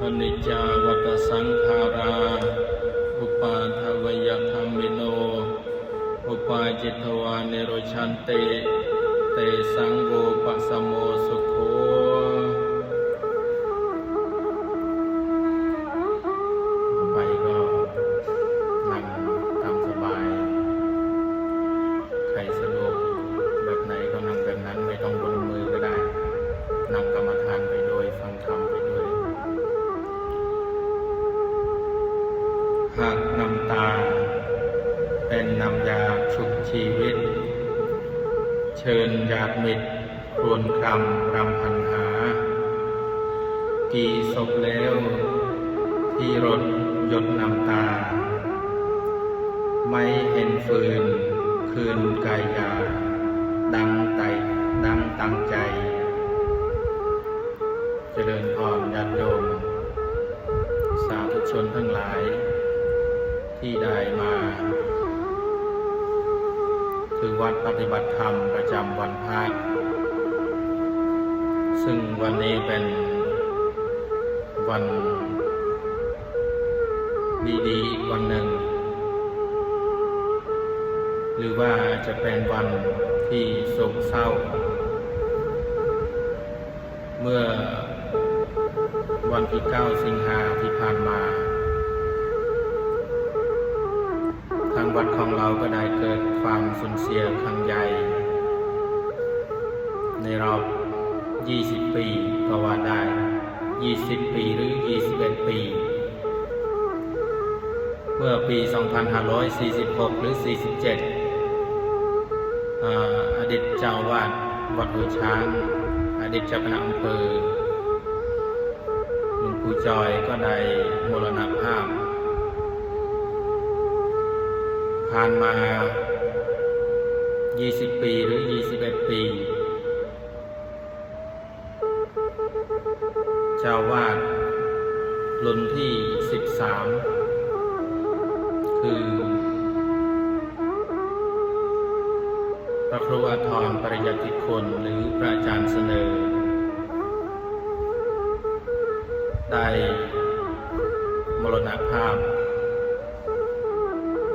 พนิจาวัตสังขารา อุปาทวยธรรมิโน อุปาจิตวานิโรชันเต เตสังโกปะสมโมสุโข ที่รถหยดนำตา ไม่เห็นฟืน คืนกายยา ดังไตดังตั้งใจ เจริญพรญาติโยมสาธุชนทั้งหลาย ที่ได้มาถึงวัดปฏิบัติธรรมประจำวันพระซึ่งวันนี้เป็นวัน ดีๆอีกวันหนึ่ง หรือว่าจะเป็นวันที่โศกเศร้า เมื่อวันที่ 9 สิงหาที่ผ่านมา ทางวัดของเราก็ได้เกิดความสูญเสียครั้งใหญ่ ในรอบ 20 ปีก็ว่าได้ 20 ปีหรือ 21 ปี มื่อปี 2546 หรือ 47ออดีตเจ้าวาดวัดหัวช้าง อดีตเจ้าคณะอำเภอหลวงปู่จอยก็ได้มรณภาพ ผ่านมา 20 ปีหรือ 21 ปี คือพระครูอาทรปริยติคุณหรือพระอาจารย์เสนอ ได้มรณภาพ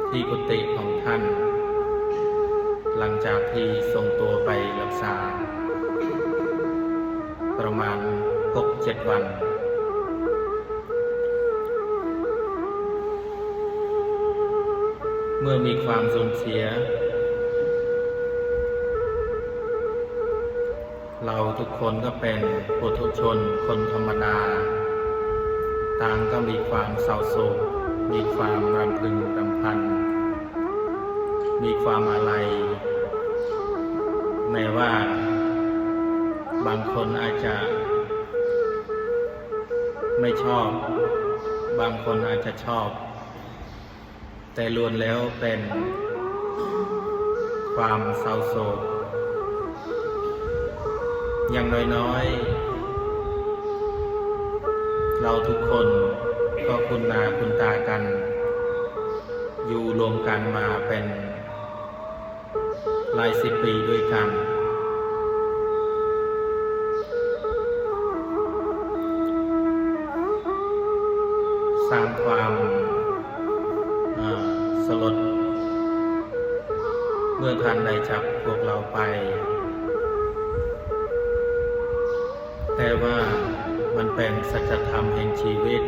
ที่กุฏิของท่าน หลังจากที่ส่งตัวไปรักษา ประมาณ6-7วัน เมื่อมีความสูญเสีย เราทุกคนก็เป็นปุถุชนคนธรรมดา ต่างก็มีความเศร้าโศก มีความรำพึงรำพัน มีความอะไรแม้ว่า บางคนอาจจะ ไม่ชอบ บางคนอาจจะชอบ แต่ล้วนแล้วเป็นความเศร้าโศก อย่างน้อยๆ เราทุกคนก็คุณนาคุณตากัน อยู่รวมกันมาเป็นหลายสิบปีด้วยกัน ลด เมื่อท่านได้จับพวกเราไป แต่ว่ามันเป็นสัจธรรมแห่งชีวิต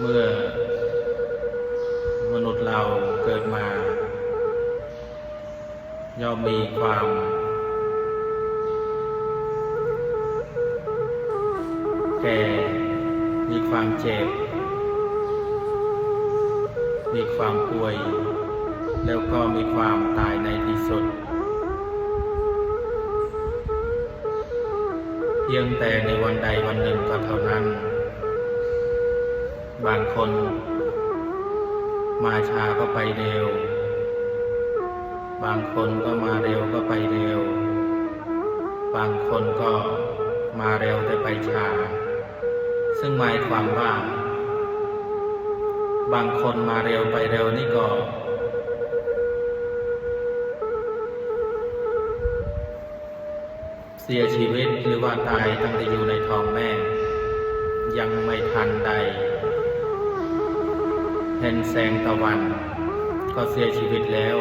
เมื่อมนุษย์เราเกิดมา ย่อมมีความแก่มีความเจ็บ มีความป่วย แล้วก็มีความตายในที่สุด เพียงแต่ในวันใดวันหนึ่งก็เท่านั้น บางคน มาช้าก็ไปเร็ว บางคนก็มาเร็วก็ไปเร็ว บางคนก็มาเร็วแต่ไปช้า ซึ่งหมายความว่า บางคนมาเร็วไปเร็วนี่ก็ เสียชีวิตหรือว่าตายตั้งแต่อยู่ในท้องแม่ ยังไม่ทันใดเห็นแสงตะวัน ก็เสียชีวิตแล้ว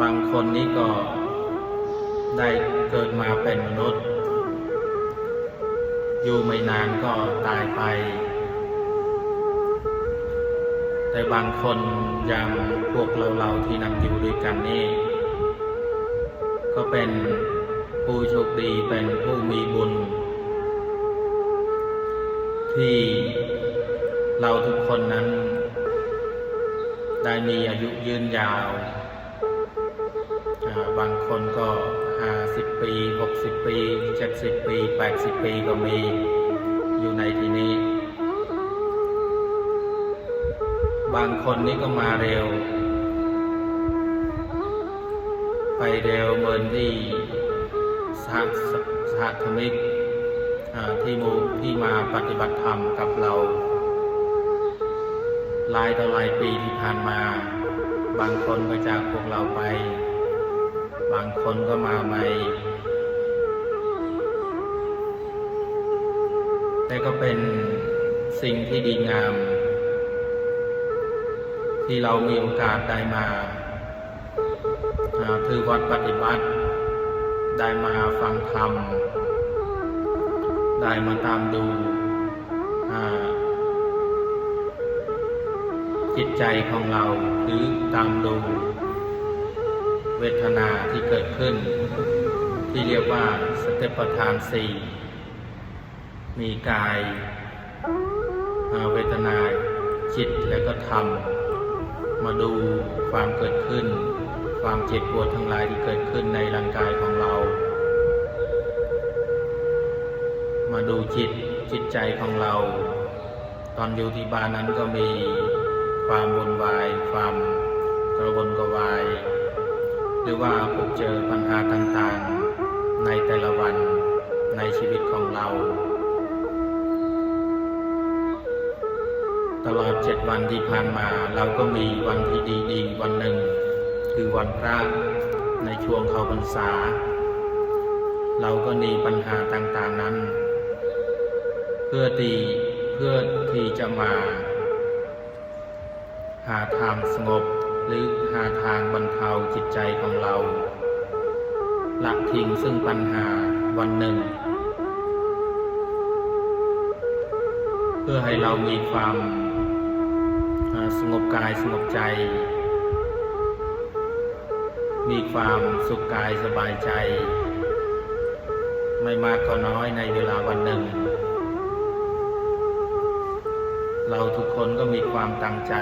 บางคนนี้ก็ได้เกิดมาเป็นมนุษย์ อยู่ไม่นานก็ตายไป แต่บางคนอย่างพวกเราเราๆที่นั่งอยู่ด้วยกันนี่ ก็เป็นผู้โชคดีเป็นผู้มีบุญ ที่เราทุกคนนั้น ได้มีอายุยืนยาว บางคนก็ ปีหกสิบปีเจ็ดสิบปีแปดสิบปีก็มีอยู่ในที่นี้ บางคนนี่ก็มาเร็ว ไปเร็วเหมือนที่สหสหธมิกที่มูที่มาปฏิบัติธรรมกับเราหลายต่อหลายปีที่ผ่านมา บางคนก็จากพวกเราไป บางคนก็มาใหม่ แต่ก็เป็นสิ่งที่ดีงาม ที่เรามีโอกาสได้มาอ่าถือวัดปฏิบัติ ได้มาฟังธรรม ได้มาตามดูจิตใจของเราหรือตามดูเวทนาที่เกิดขึ้น ที่เรียกว่าสเตปประธานสี่ มีกายเวทนาจิตและก็ธรรม มาดูความเกิดขึ้น ความเจ็บปวดทั้งหลายที่เกิดขึ้นในร่างกายของเรา มาดูจิตจิตใจของเรา ตอนอยู่ที่บ้านนั้นก็มีความวุ่นวาย ความกระวนกระวาย หรือว่าพบเจอปัญหาต่างๆ ในแต่ละวันในชีวิตของเรา ตลอดเจ็ดวันที่ผ่านมา เราก็มีวันที่ดีๆวันหนึ่ง คือวันพระในช่วงเข้าพรรษา เราก็มีปัญหาต่างๆนั้น เพื่อตีเพื่อที่จะมา หาทางสงบหรือหาทางบรรเทาจิตใจของเราละทิ้งซึ่งปัญหาวันหนึ่ง เพื่อให้เรามีความ สงบกายสงบใจ มีความสุขกายสบายใจ ไม่มากก็น้อยในเวลาวันหนึ่ง เราทุกคนก็มีความตั้งใจ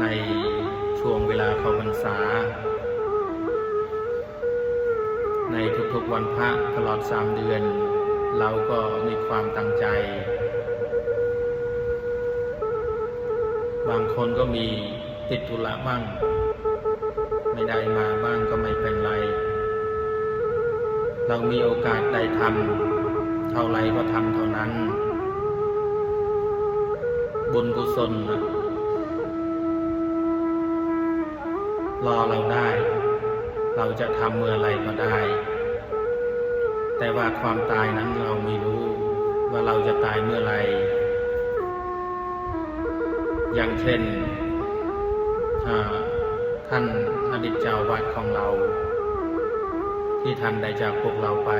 ในช่วงเวลาเข้าพรรษา ในทุกๆวันพระตลอดสามเดือน เราก็มีความตั้งใจ บางคนก็มีติดธุระบ้าง ไม่ได้มาบ้างก็ไม่เป็นไร เรามีโอกาสได้ทำเท่าไรก็ทำเท่านั้น บุญกุศลนะรอเราได้ เราจะทำเมื่อไรก็ได้ แต่ว่าความตายนั้นเราไม่รู้ว่าเราจะตายเมื่อไร อย่างเช่นท่านอดีตเจ้าวัดของเรา ที่ท่านได้จากพวกเราไป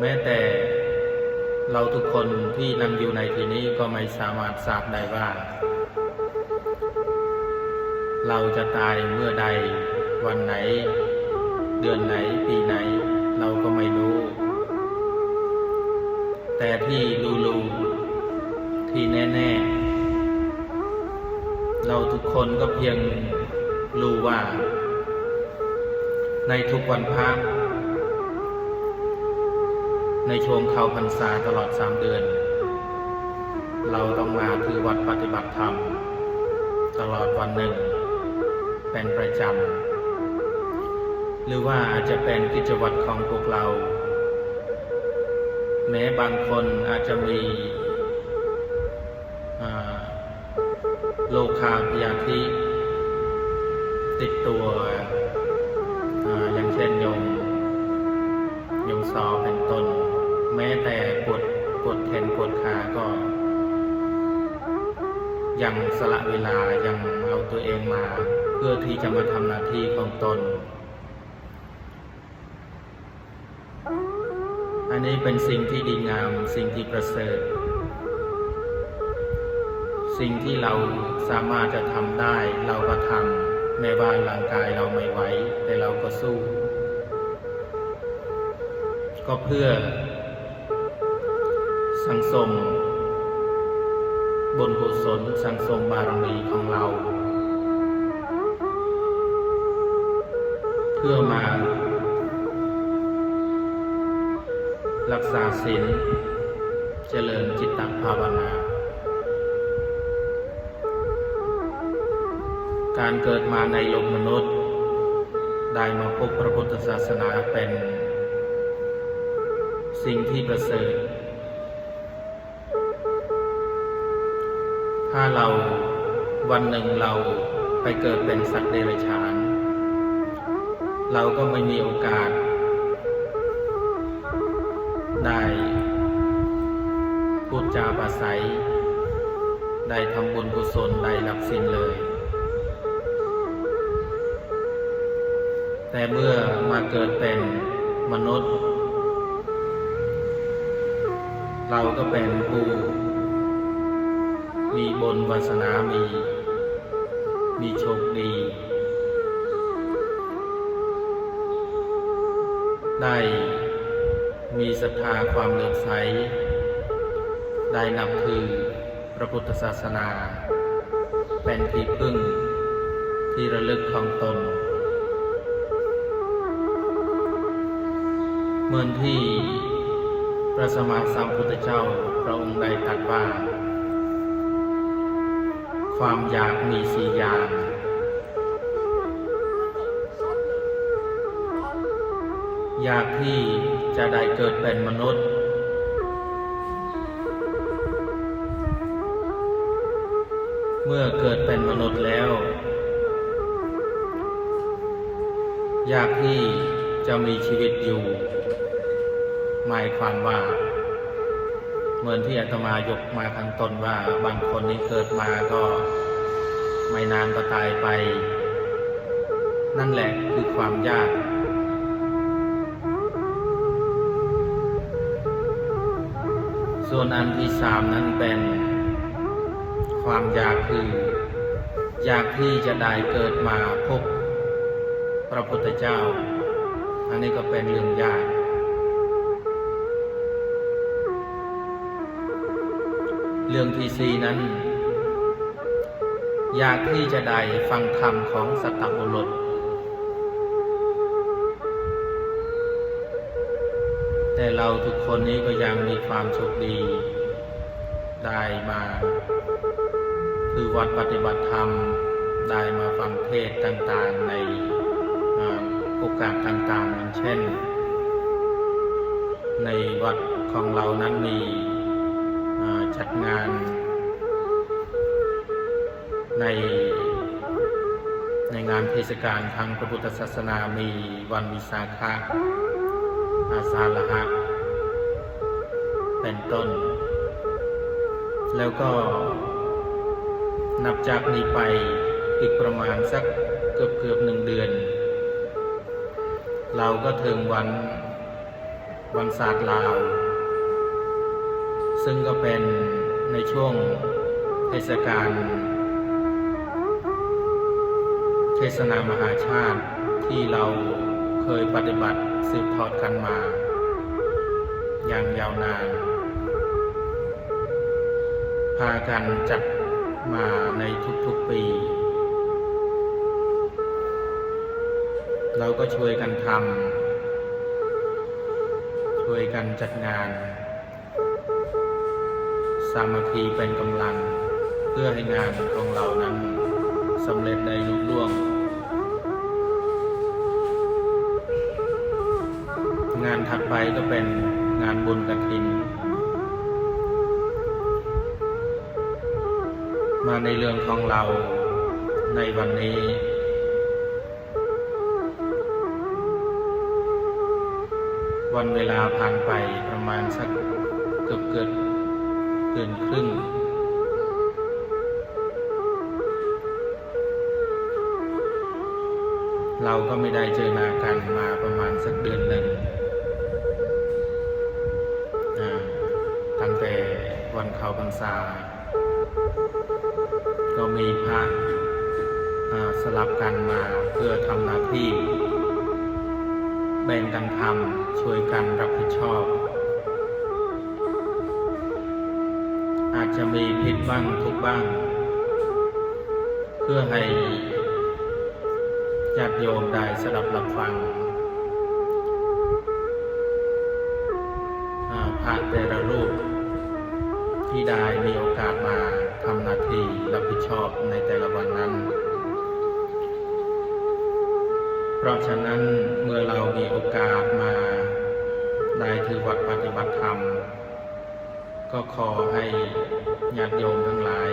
แม้แต่เราทุกคนที่นั่งอยู่ในที่นี้ก็ไม่สามารถทราบได้ว่า เราจะตายเมื่อใดวันไหน เดือนไหนปีไหน เราก็ไม่รู้ แต่ที่รู้ ที่แน่ ๆ เราทุกคนก็เพียงรู้ว่า ในทุกวันพระในช่วงเข้าพรรษาตลอดสามเดือน เราต้องมาคือวัดปฏิบัติธรรม ตลอดวันหนึ่ง เป็นประจำ หรือว่าอาจจะเป็นกิจวัตรของพวกเรา แม้บางคนอาจจะมี โลคาพยาธิติดตัวอย่างเช่นโยมซอเป็นต้น แม้แต่ปวดปวดแขนปวดขาก็ ยังสละเวลายังเอาตัวเองมา เพื่อที่จะมาทำหน้าที่ของตน อันนี้เป็นสิ่งที่ดีงามสิ่งที่ประเสริฐ สิ่งที่เราสามารถจะทำได้เราก็ทำแม้ว่าร่างกายเราไม่ไหวแต่เราก็สู้ ก็เพื่อ สังสมบนกุศลสังสมบารมีของเรา เพื่อมา รักษาศีลเจริญจิตตภาวนา การเกิดมาในโลกมนุษย์ ได้มาพบพระพุทธศาสนาเป็น สิ่งที่ประเสริฐ ถ้าเราวันหนึ่งเราไปเกิดเป็นสัตว์เดรัจฉาน เราก็ไม่มีโอกาส ได้พูดจาปราศัยได้ทำบุญกุศลได้รับสิ่งเลย แต่เมื่อมาเกิดเป็นมนุษย์ เราก็เป็นผู้มีบนวาสนามี มีโชคดี ได้มีศรัทธาความเลื่อมใส ได้นับถือพระพุทธศาสนา เป็นที่พึ่งที่ระลึกของตน เหมือนที่พระสมมาสัมพุทธเจ้าพระองค์ได้ตรัสว่า ความอยากมีสี่อย่างอยากที่จะได้เกิดเป็นมนุษย์ เมื่อเกิดเป็นมนุษย์แล้ว อยากที่จะมีชีวิตอยู่ หมายความว่าเหมือนที่อาตมายกมาข้างตนว่าบางคนนี้เกิดมาก็ไม่นานก็ตายไป นั่นแหละคือความยาก ส่วนอันที่สามนั้นเป็นความอยากคือ อยากที่จะได้เกิดมาพบพระพุทธเจ้า อันนี้ก็เป็นเรื่องยาก เรื่องที่สี่นั้น อยากที่จะได้ฟังธรรมของสัตตบุรุษแต่เราทุกคนนี้ก็ยังมีความโชคดีได้มา คือวัดปฏิบัติธรรมได้มาฟังเทศต่างๆในโอกาสต่างๆอย่างเช่น ในวัดของเรานั้นมีอ่ งาน ใน ในงานเทศกาลทางพระพุทธศาสนามีวันวิสาขะอาสาฬหะเป็นต้น แล้วก็นับจากนี้ไปอีกประมาณสักเกือบเกือบหนึ่งเดือน เราก็ถึงวันวันศาสตร์ลาว ซึ่งก็เป็น ในช่วงเทศกาลเทศนามหาชาติที่เราเคยปฏิบัติสืบทอดกันมา อย่างยาวนาน พากันจัดมาในทุกๆปี เราก็ช่วยกันทำช่วยกันจัดงาน สามัคคีเป็นกำลัง เพื่อให้งานของเรานั้นสำเร็จได้ลุล่วง งานถัดไปก็เป็นงานบุญกระถิน มาในเรื่องของเราในวันนี้วันเวลาผ่านไปประมาณสักเกือบเกือบ เดือนครึ่ง เราก็ไม่ได้เจอหน้ากันมาประมาณสักเดือนหนึ่งตั้งแต่วันเข้าพรรษา ก็มีพระสลับกันมาเพื่อทำหน้าที่ แบ่งกันทำช่วยกันรับผิดชอบ จะมีผิดบ้างทุกบ้าง เพื่อให้ญาติโยมได้สดับรับฟังอ่าพระแต่ละรูป ที่ได้มีโอกาสมาทำหน้าที่รับผิดชอบในแต่ละวันนั้น เพราะฉะนั้นเมื่อเรามีโอกาสมาได้ถือวัดปฏิบัติธรรม ก็ขอให้ญาติโยมทั้งหลาย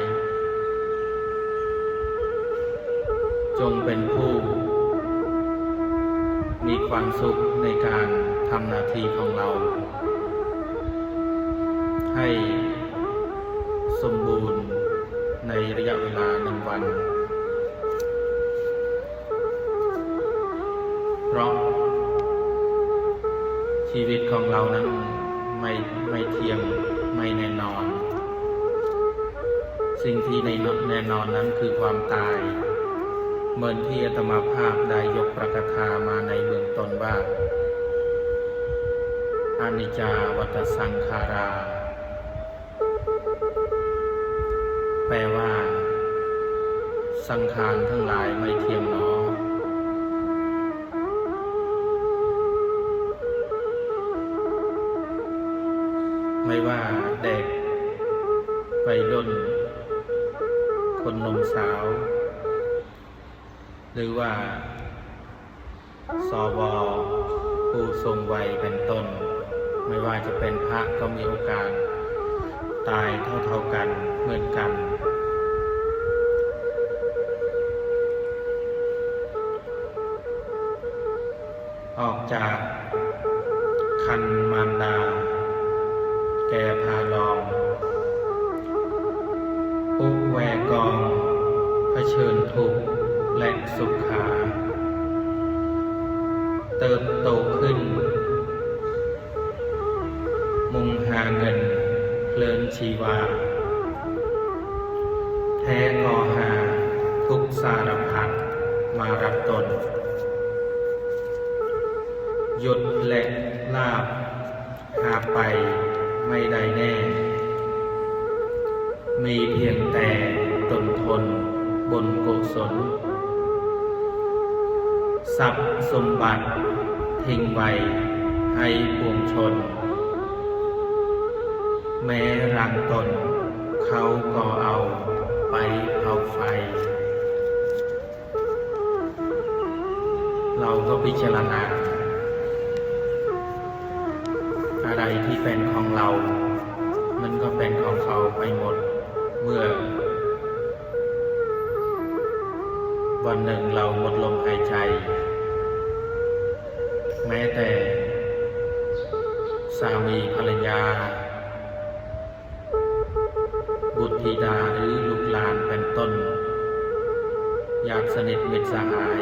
จงเป็นผู้ มีความสุขในการทำหน้าที่ของเรา ให้สมบูรณ์ในระยะเวลาหนึ่งวัน เพราะ ชีวิตของเรานั้นไม่ไม่เที่ยง ไม่แน่นอน สิ่งที่ในแน่นอนนั้นคือความตาย เหมือนที่อาตมาภาพได้ยกประกถามาในเบื้องต้นว่าอานิจจาวัตสังขารา แปลว่า สังขารทั้งหลายไม่เที่ยงหนอ วัยรุ่น คนหนุ่มสาว หรือว่าสวผู้ทรงวัยเป็นต้น ไม่ว่าจะเป็นพระก็มีโอกาส ตายเท่าๆกันเหมือนกัน ออกจาก ชิญทุกข์และสุขขา เติบโตขึ้น มุงหาเงินเพลินชีวา แท้กอหาทุกสารพัดมารับตน หยุดและลาบ หาไปไม่ได้แน่ มีเพียงแต่ตนทน บนกุศล ทรัพย์สมบัติ ทิ้งไว้ให้ปวงชน แม้รังตน เขาก็เอาไปเผาไฟ เราก็พิจารณา อะไรที่เป็นของเรา มันก็เป็นของเขาไปหมดเมื่อ วันหนึ่งเราหมดลมหายใจ แม้แต่ สามีภรรยา บุตรธิดาหรือลูกหลานเป็นต้น อยากสนิทมิตรสหาย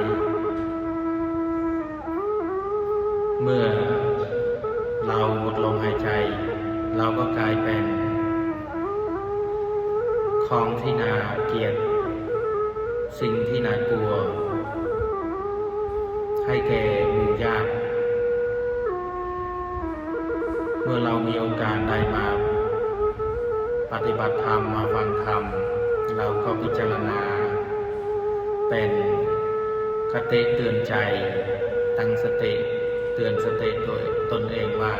เมื่อเราหมดลมหายใจ เราก็กลายเป็น ของที่นาเกลียด สิ่งที่น่ากลัว ให้แก่หมู่ญาติเมื่อเรามีโอกาสได้มา ปฏิบัติธรรมมาฟังธรรม เราก็พิจารณา เป็นคติเตือนใจ ตั้งสติเตือนสติตัวตนเองว่า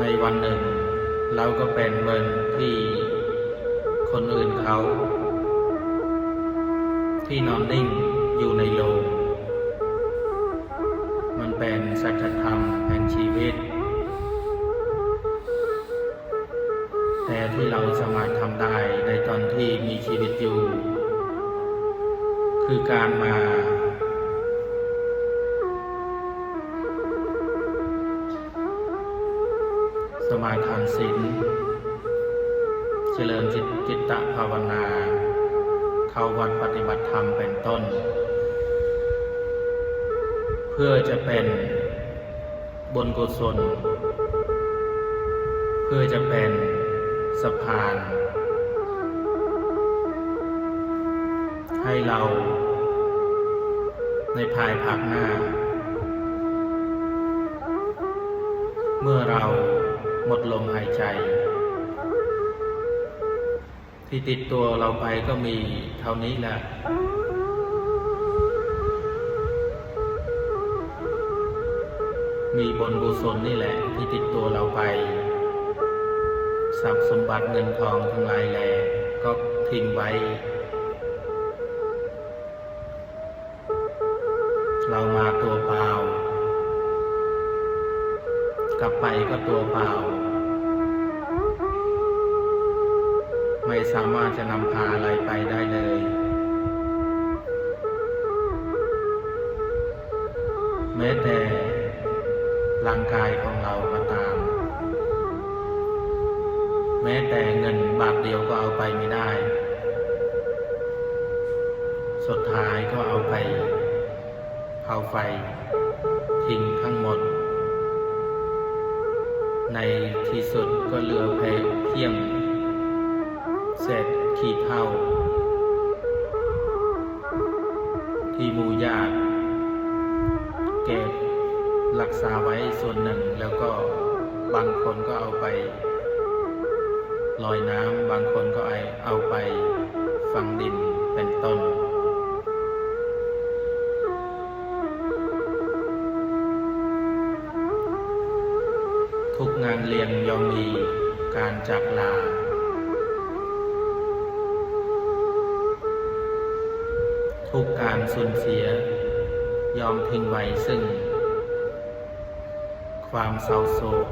ในวันหนึ่ง เราก็เป็นเหมือนที่ คนอื่นเขา ที่นอนนิ่งอยู่ในโลง มันเป็นสัจธรรมแห่งชีวิต แต่ที่เราสามารถทำได้ในตอนที่มีชีวิตอยู่ คือการมาสมาทานศีล จริญจิตจิตตภาวนา เข้าวัดปฏิบัติธรรมเป็นต้น เพื่อจะเป็นบุญกุศล เพื่อจะเป็นสะพาน ให้เราในภายภาคหน้า เมื่อเราหมดลมหายใจ ที่ติดตัวเราไปก็มีเท่านี้แหละมีบนกุศลนี่แหละ ที่ติดตัวเราไปทรัพย์สมบัติเงินทองทั้งหลายแหล่ก็ทิ้งไว้ เรามาตัวเปล่า กลับไปก็ตัวเปล่า ไม่สามารถจะนำพาอะไรไปได้เลย แม้แต่ร่างกายของเราก็ตาม แม้แต่เงินบาทเดียวก็เอาไปไม่ได้ สุดท้ายก็เอาไปเผาไฟ ทิ้งทั้งหมด ในที่สุดก็เหลือเพียง เศษขี้เท่า ที่มูญาติเก็บรักษาไว้ส่วนหนึ่ง แล้วก็บางคนก็เอาไปลอยน้ำบางคนก็เอาไปฝังดินเป็นต้น ทุกงานเลี้ยงย่อมมีการจากลา การสูญเสีย ยอมทิ้งไว้ซึ่ง ความเศร้าโศก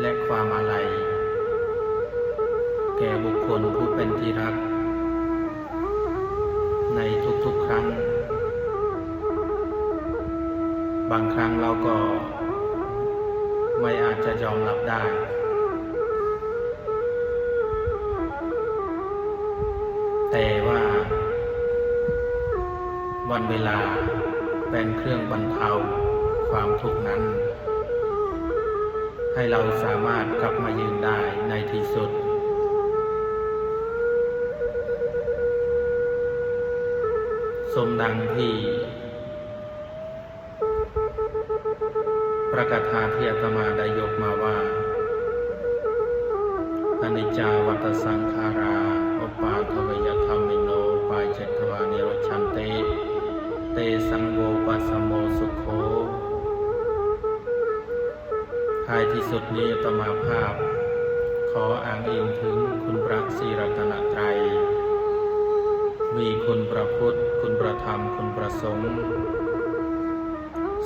และความอาลัย แก่บุคคลผู้เป็นที่รัก ในทุกๆครั้ง บางครั้งเราก็ ไม่อาจจะยอมรับได้ันเวลาเป็นเครื่องบรรเทาความทุกข์นั้น ให้เราสามารถกลับมายืนได้ในที่สุด สมดังที่ประกาศาที่อาตมาได้ยกมาว่า อนิจจาวัตสังขารา อปาทวยธรรมิโนปายเจตวานิโรชันเต เตสังโวปัสโมสุโขท้ายที่สุดนี้ตมาภาพ ขออ้างอิงถึงคุณพระศรีรัตนตรัย มีคุณพระพุทธ คุณพระธรรม คุณพระสงฆ์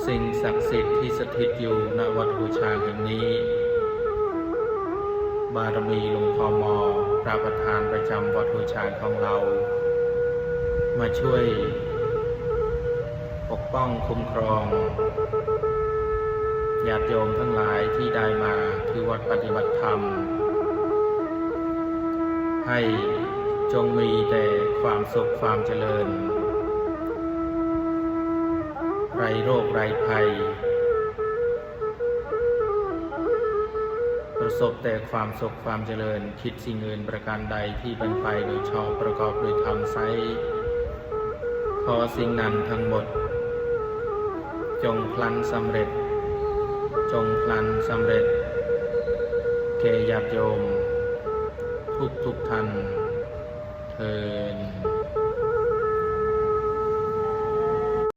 สิ่งศักดิ์สิทธิ์ที่สถิตอยู่ณวัดหูชาแห่งนี้ บารมีหลวงพ่อมอพระประธานประจำวัดหูชาของเรา มาช่วย ป้องคุ้มครองญาติโยมทั้งหลายที่ได้มาที่วัดปฏิบัติธรรม ให้จงมีแต่ความสุขความเจริญ ไรโรคไรภัย ประสบแต่ความสุขความเจริญ คิดสิ่งอื่นประการใดที่เป็นไปโดยชอบประกอบโดยธรรมไซขอสิ่งนั้นทั้งหมด จงพลันสำเร็จ จงพลันสำเร็จเก่ญาโยม ทุกทุกท่านเทิน